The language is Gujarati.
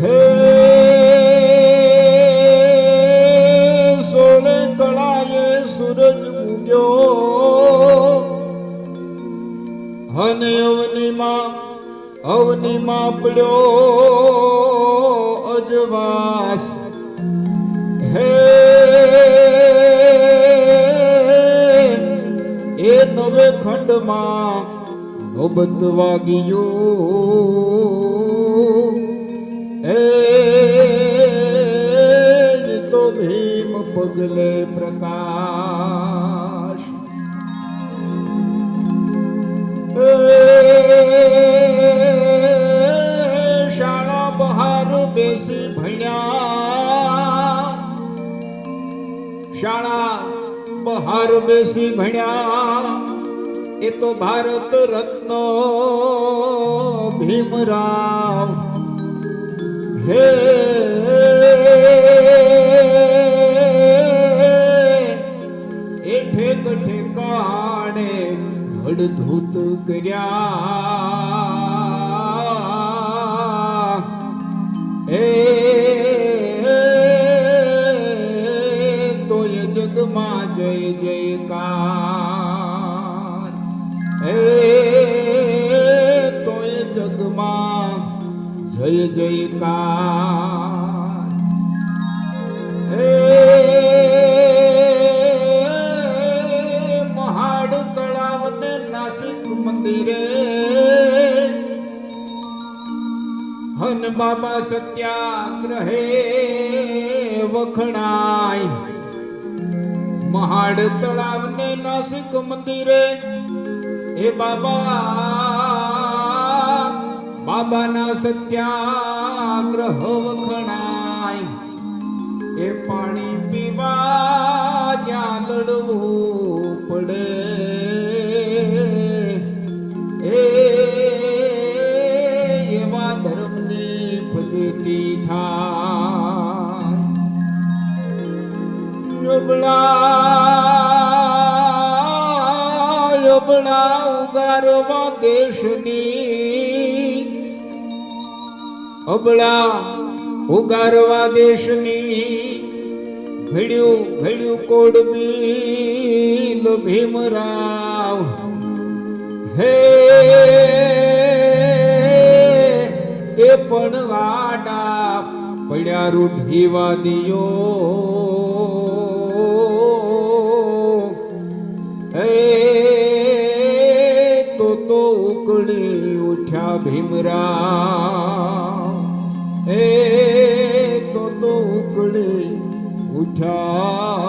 હે સોળે કળાએ સૂરજ ઉગ્યો અને અવનીમાં અવનીમાં પડ્યો અજવાસ હે એ નવે ખંડમાં નોબત વાગ્યું. પગલે પ્રકાશ. શાળા બહાર બેસી ભણ્યા. શાળા બહાર બેસી ભણ્યા. એ તો ભારત રત્ન ભીમરાવ. હે હડધૂત કર્યા. એ તોય જગમાં જય જયકાર. એ તોય જગમાં જય જયકાર. એ મંદિરે હન બાબા સત્યાગ્રહે વખણાય. મહાડ તળાવ ને નાસિક મંદિરે એ બાબા, બાબાના સત્યાગ્રહ વખણાય. એ પાણી પીવા થાય. ઉગારવા દેશની. અબળા ઉગારવા દેશની. ભીડ્યું ભીડ્યું કોડબીલ ભીમરાવ. હે પણ વાડા પડ્યા દિયો હે, તો તો ઉકળી ઉઠ્યા ભીમરા એ તો તો ઉકળી ઉઠ્યા